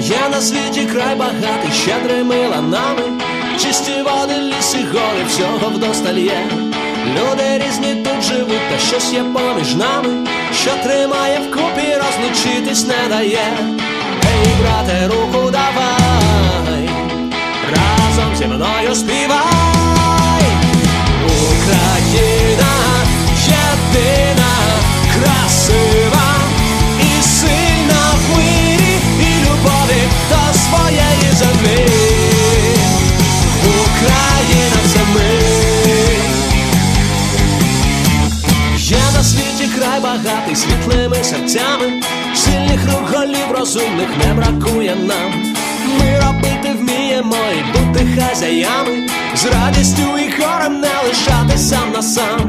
Є на світі край багатий, щедрими ланами, чисті води, ліси, гори, всього вдосталь є. Люди різні тут живуть, та щось є поміж нами, що тримає вкупі, розлучитись не дає. Ей, брате, руку давай, на світі край багатий світлими серцями, сильних рук розумних не бракує нам. Ми робити вміємо і бути хазяями, з радістю і хором не лишати сам на сам.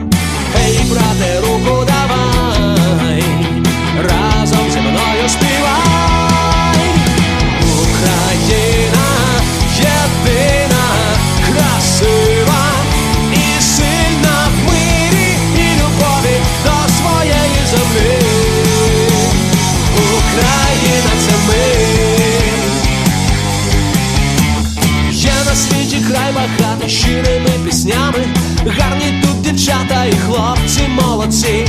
Світі край багато щирими піснями, гарні тут дівчата і хлопці молодці.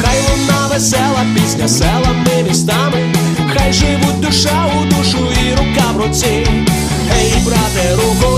Хай луна весела пісня селами містами, хай живуть душа у душу і рука в руці. Ей, брате, руку.